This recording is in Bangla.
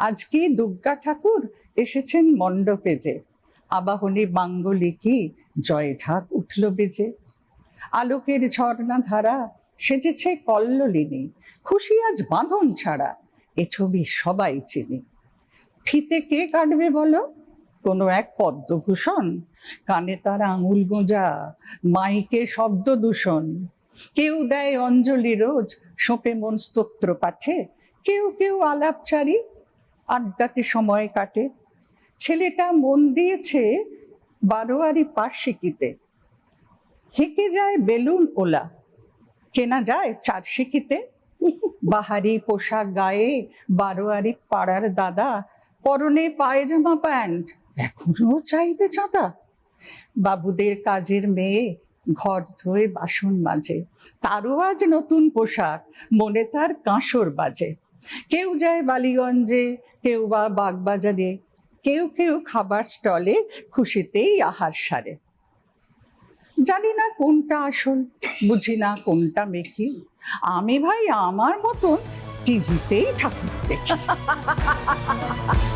আজকে দুর্গা ঠাকুর এসেছেন মণ্ডপে যে? আবাহনী বাঙ্গলিকি জয় ঢাক উঠল বেজে? আলোকের ঝর্ণা ধারা সেজেছে কল্লোলিনী, খুশি আজ বাঁধন ছাড়া, এ ছবি সবাই চিনি। ফিতে কে কাটবে বলো? কোনো এক পদ্মভূষণ, কানে তার আঙুল গোঁজা, মাইকে শব্দ দূষণ। কেউ দেয় অঞ্জলি রোজ সোপে মন স্তোত্র পাঠে, কেউ কেউ আলাপচারি আড্ডাতে সময় কাটে। ছেলেটা মন দিয়েছে বারোয়ারি পাশ শিখিতে হেঁকে যায় বেলুন ওলা। কেনা যায় চার শিখিতে বাহারি পোশাক গায়ে বারোয়ারি পাড়ার দাদা পরনে পায়জামা প্যান্ট, এখনও চাইবে চাঁদা। বাবুদের কাজের মেয়ে ঘর ধোয়ে বাসন মাজে। তারও আজ নতুন পোশাক, মনে তার কাঁসর বাজে। কেউ যায় বালিগঞ্জে, কেউ বা বাগবাজারে, কেউ কেউ খাবার স্টলে খুশিতেই আহার সারে। জানি না কোনটা আসল, বুঝি না কোনটা মেকি আমি ভাই আমার মতন টিভিতেই ঠাকুর দেখি।